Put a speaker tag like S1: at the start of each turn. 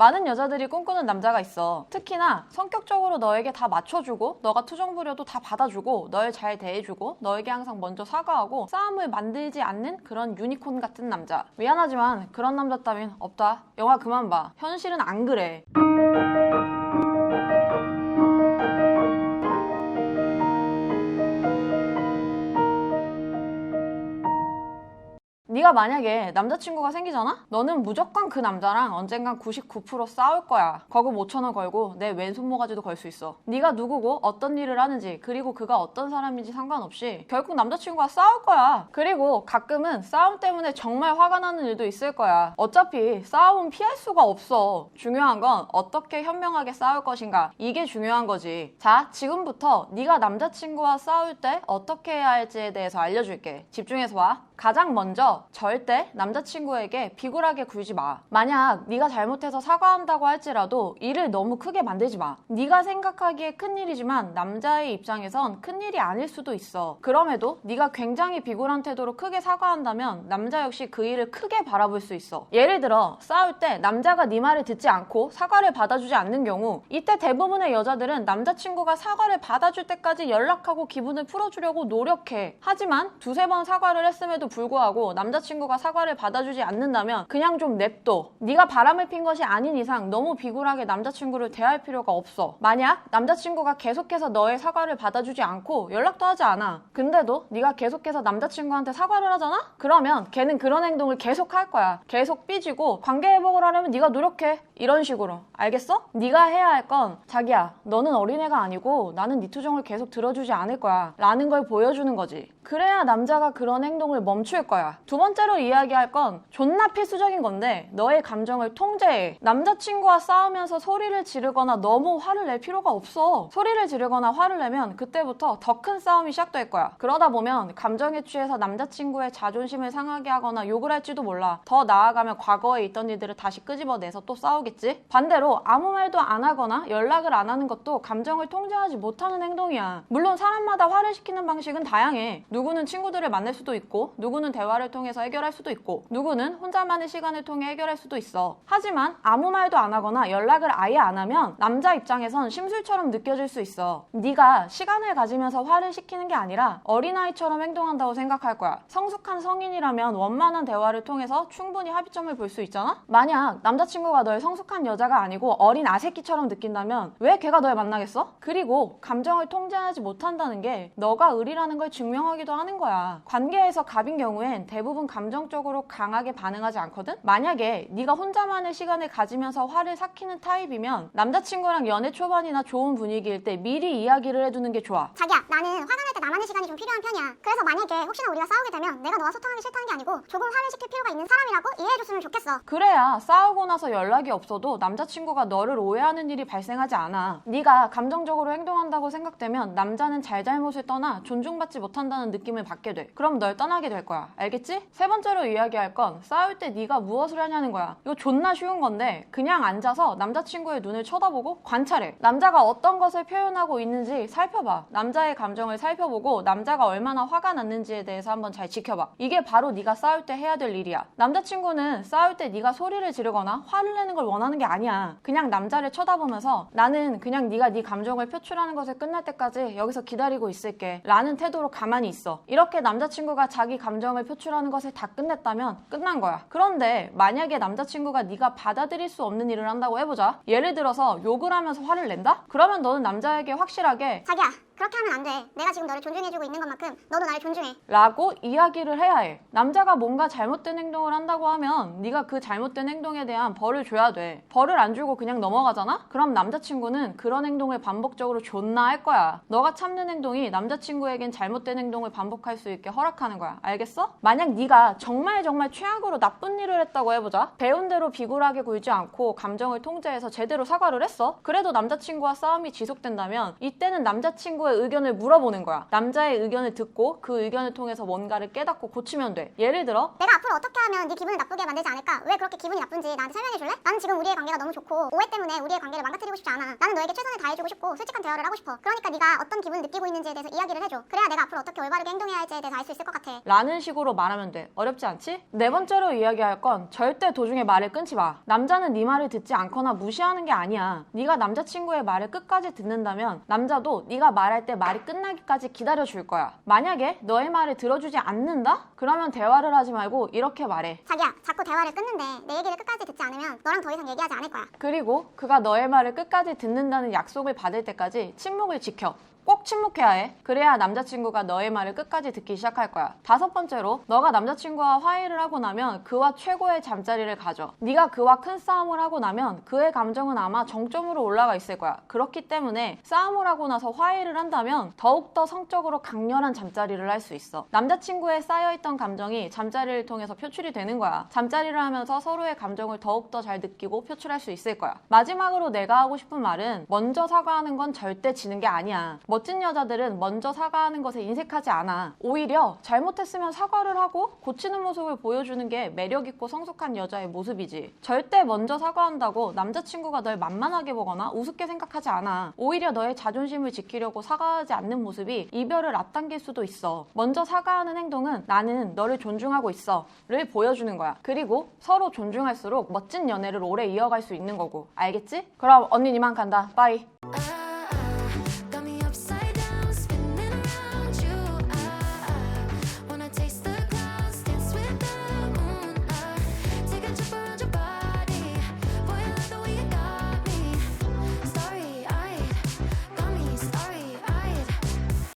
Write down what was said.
S1: 많은 여자들이 꿈꾸는 남자가 있어. 특히나 성격적으로 너에게 다 맞춰주고 너가 투정 부려도 다 받아주고 널 잘 대해주고 너에게 항상 먼저 사과하고 싸움을 만들지 않는 그런 유니콘 같은 남자. 미안하지만 그런 남자 따윈 없다. 영화 그만 봐. 현실은 안 그래. 네가 만약에 남자친구가 생기잖아? 너는 무조건 그 남자랑 언젠간 99% 싸울 거야. 거금 5천 원 걸고 내 왼손 모가지도 걸 수 있어. 네가 누구고 어떤 일을 하는지 그리고 그가 어떤 사람인지 상관없이 결국 남자친구가 싸울 거야. 그리고 가끔은 싸움 때문에 정말 화가 나는 일도 있을 거야. 어차피 싸움은 피할 수가 없어. 중요한 건 어떻게 현명하게 싸울 것인가. 이게 중요한 거지. 자, 지금부터 네가 남자친구와 싸울 때 어떻게 해야 할지에 대해서 알려줄게. 집중해서 봐. 가장 먼저 절대 남자친구에게 비굴하게 굴지 마. 만약 네가 잘못해서 사과한다고 할지라도 일을 너무 크게 만들지 마. 네가 생각하기에 큰 일이지만 남자의 입장에선 큰 일이 아닐 수도 있어. 그럼에도 네가 굉장히 비굴한 태도로 크게 사과한다면 남자 역시 그 일을 크게 바라볼 수 있어. 예를 들어 싸울 때 남자가 네 말을 듣지 않고 사과를 받아주지 않는 경우 이때 대부분의 여자들은 남자친구가 사과를 받아줄 때까지 연락하고 기분을 풀어주려고 노력해. 하지만 두세 번 사과를 했음에도 불구하고 남 자친구가 사과를 받아주지 않는다면 그냥 좀 냅둬. 네가 바람을 핀 것이 아닌 이상 너무 비굴하게 남자친구를 대할 필요가 없어. 만약 남자친구가 계속해서 너의 사과를 받아주지 않고 연락도 하지 않아. 근데도 네가 계속해서 남자친구한테 사과를 하잖아? 그러면 걔는 그런 행동을 계속 할 거야. 계속 삐지고 관계 회복을 하려면 네가 노력해. 이런 식으로. 알겠어? 네가 해야 할 건 자기야, 너는 어린애가 아니고 나는 네 투정을 계속 들어주지 않을 거야. 라는 걸 보여주는 거지. 그래야 남자가 그런 행동을 멈출 거야. 두 번째로 이야기할 건 존나 필수적인 건데 너의 감정을 통제해. 남자친구와 싸우면서 소리를 지르거나 너무 화를 낼 필요가 없어. 소리를 지르거나 화를 내면 그때부터 더 큰 싸움이 시작될 거야. 그러다 보면 감정에 취해서 남자친구의 자존심을 상하게 하거나 욕을 할지도 몰라. 더 나아가면 과거에 있던 일들을 다시 끄집어내서 또 싸우겠지? 반대로 아무 말도 안 하거나 연락을 안 하는 것도 감정을 통제하지 못하는 행동이야. 물론 사람마다 화를 시키는 방식은 다양해. 누 구는 친구들을 만날 수도 있고, 누구는 대화를 통해서 해결할 수도 있고, 누구는 혼자만의 시간을 통해 해결할 수도 있어. 하지만 아무 말도 안 하거나 연락을 아예 안 하면 남자 입장에선 심술처럼 느껴질 수 있어. 네가 시간을 가지면서 화를 시키는 게 아니라 어린아이처럼 행동한다고 생각할 거야. 성숙한 성인이라면 원만한 대화를 통해서 충분히 합의점을 볼 수 있잖아? 만약 남자친구가 널 성숙한 여자가 아니고 어린 아새끼처럼 느낀다면 왜 걔가 널 만나겠어? 그리고 감정을 통제하지 못한다는 게 너가 의리라는 걸 증명하기도 하는 거야. 관계에서 갑인 경우엔 대부분 감정적으로 강하게 반응하지 않거든? 만약에 네가 혼자만의 시간을 가지면서 화를 삭히는 타입이면 남자친구랑 연애 초반이나 좋은 분위기일 때 미리 이야기를 해두는 게 좋아.
S2: 자기야 나는 화가 날 때 나만의 시간이 좀 필요한 편이야 그래서 만약에 혹시나 우리가 싸우게 되면 내가 너와 소통하기 싫다는 게 아니고 조금 화를 시킬 필요가 있는 사람이라고 이해해줬으면 좋겠어
S1: 그래야 싸우고 나서 연락이 없어도 남자친구가 너를 오해하는 일이 발생하지 않아. 네가 감정적으로 행동한다고 생각되면 남자는 잘잘못을 떠나 존중받지 못한 다는 느낌을 받게 돼. 그럼 널 떠나게 될 거야. 알겠지? 세 번째로 이야기할 건 싸울 때 네가 무엇을 하냐는 거야. 이거 존나 쉬운 건데 그냥 앉아서 남자친구의 눈을 쳐다보고 관찰해. 남자가 어떤 것을 표현하고 있는지 살펴봐. 남자의 감정을 살펴보고 남자가 얼마나 화가 났는지에 대해서 한번 잘 지켜봐. 이게 바로 네가 싸울 때 해야 될 일이야. 남자친구는 싸울 때 네가 소리를 지르거나 화를 내는 걸 원하는 게 아니야. 그냥 남자를 쳐다보면서 나는 그냥 네가 네 감정을 표출하는 것을 끝날 때까지 여기서 기다리고 있을게. 라는 태도로 가만히 있어. 이렇게 남자친구가 자기 감정을 표출하는 것을 다 끝냈다면 끝난 거야. 그런데 만약에 남자친구가 네가 받아들일 수 없는 일을 한다고 해보자. 예를 들어서 욕을 하면서 화를 낸다? 그러면 너는 남자에게 확실하게
S2: 자기야 그렇게 하면 안 돼 내가 지금 너를 존중해주고 있는 것만큼 너도 나를 존중해
S1: 라고 이야기를 해야 해. 남자가 뭔가 잘못된 행동을 한다고 하면 네가 그 잘못된 행동에 대한 벌을 줘야 돼. 벌을 안 주고 그냥 넘어가잖아? 그럼 남자친구는 그런 행동을 반복적으로 존나 할 거야. 너가 참는 행동이 남자친구에겐 잘못된 행동을 반복할 수 있게 허락하는 거야. 알겠어? 만약 네가 정말 정말 최악으로 나쁜 일을 했다고 해보자. 배운 대로 비굴하게 굴지 않고 감정을 통제해서 제대로 사과를 했어. 그래도 남자친구와 싸움이 지속된다면 이때는 남자친구의 남자친구의 의견을 물어보는 거야. 남자의 의견을 듣고 그 의견을 통해서 뭔가를 깨닫고 고치면 돼. 예를 들어
S2: 내가 앞으로 어떻게 하면 네 기분을 나쁘게 만들지 않을까? 왜 그렇게 기분이 나쁜지 나한테 설명해 줄래? 나는 지금 우리의 관계가 너무 좋고 오해 때문에 우리의 관계를 망가뜨리고 싶지 않아. 나는 너에게 최선을 다해주고 싶고 솔직한 대화를 하고 싶어. 그러니까 네가 어떤 기분을 느끼고 있는지에 대해서 이야기를 해줘. 그래야 내가 앞으로 어떻게 올바르게 행동해야 할지에 대해서 알 수 있을 것 같아.
S1: 라는 식으로 말하면 돼. 어렵지 않지? 네 번째로 이야기할 건 절대 도중에 말을 끊지 마. 남자는 네 말을 듣지 않거나 무시하는 게 아니야. 네가 남자친구의 말을 끝까지 듣는다면 남자도 네가 말할 때 말이 끝나기까지 기다려 줄 거야. 만약에 너의 말을 들어주지 않는다? 그러면 대화를 하지 말고 이렇게 말해.
S2: 자기야, 자꾸 대화를 끊는데 내 얘기를 끝까지 듣지 않으면 너랑 더 이상 얘기하지 않을 거야.
S1: 그리고 그가 너의 말을 끝까지 듣는다는 약속을 받을 때까지 침묵을 지켜. 꼭 침묵해야 해. 그래야 남자친구가 너의 말을 끝까지 듣기 시작할 거야. 다섯 번째로, 너가 남자친구와 화해를 하고 나면 그와 최고의 잠자리를 가져. 네가 그와 큰 싸움을 하고 나면 그의 감정은 아마 정점으로 올라가 있을 거야. 그렇기 때문에 싸움을 하고 나서 화해를 한다면 더욱더 성적으로 강렬한 잠자리를 할 수 있어. 남자친구에 쌓여있던 감정이 잠자리를 통해서 표출이 되는 거야. 잠자리를 하면서 서로의 감정을 더욱더 잘 느끼고 표출할 수 있을 거야. 마지막으로 내가 하고 싶은 말은 먼저 사과하는 건 절대 지는 게 아니야. 멋진 여자들은 먼저 사과하는 것에 인색하지 않아. 오히려 잘못했으면 사과를 하고 고치는 모습을 보여주는 게 매력있고 성숙한 여자의 모습이지. 절대 먼저 사과한다고 남자친구가 널 만만하게 보거나 우습게 생각하지 않아. 오히려 너의 자존심을 지키려고 사과하지 않는 모습이 이별을 앞당길 수도 있어. 먼저 사과하는 행동은 나는 너를 존중하고 있어. 를 보여주는 거야. 그리고 서로 존중할수록 멋진 연애를 오래 이어갈 수 있는 거고. 알겠지? 그럼 언니 이만 간다. 빠이.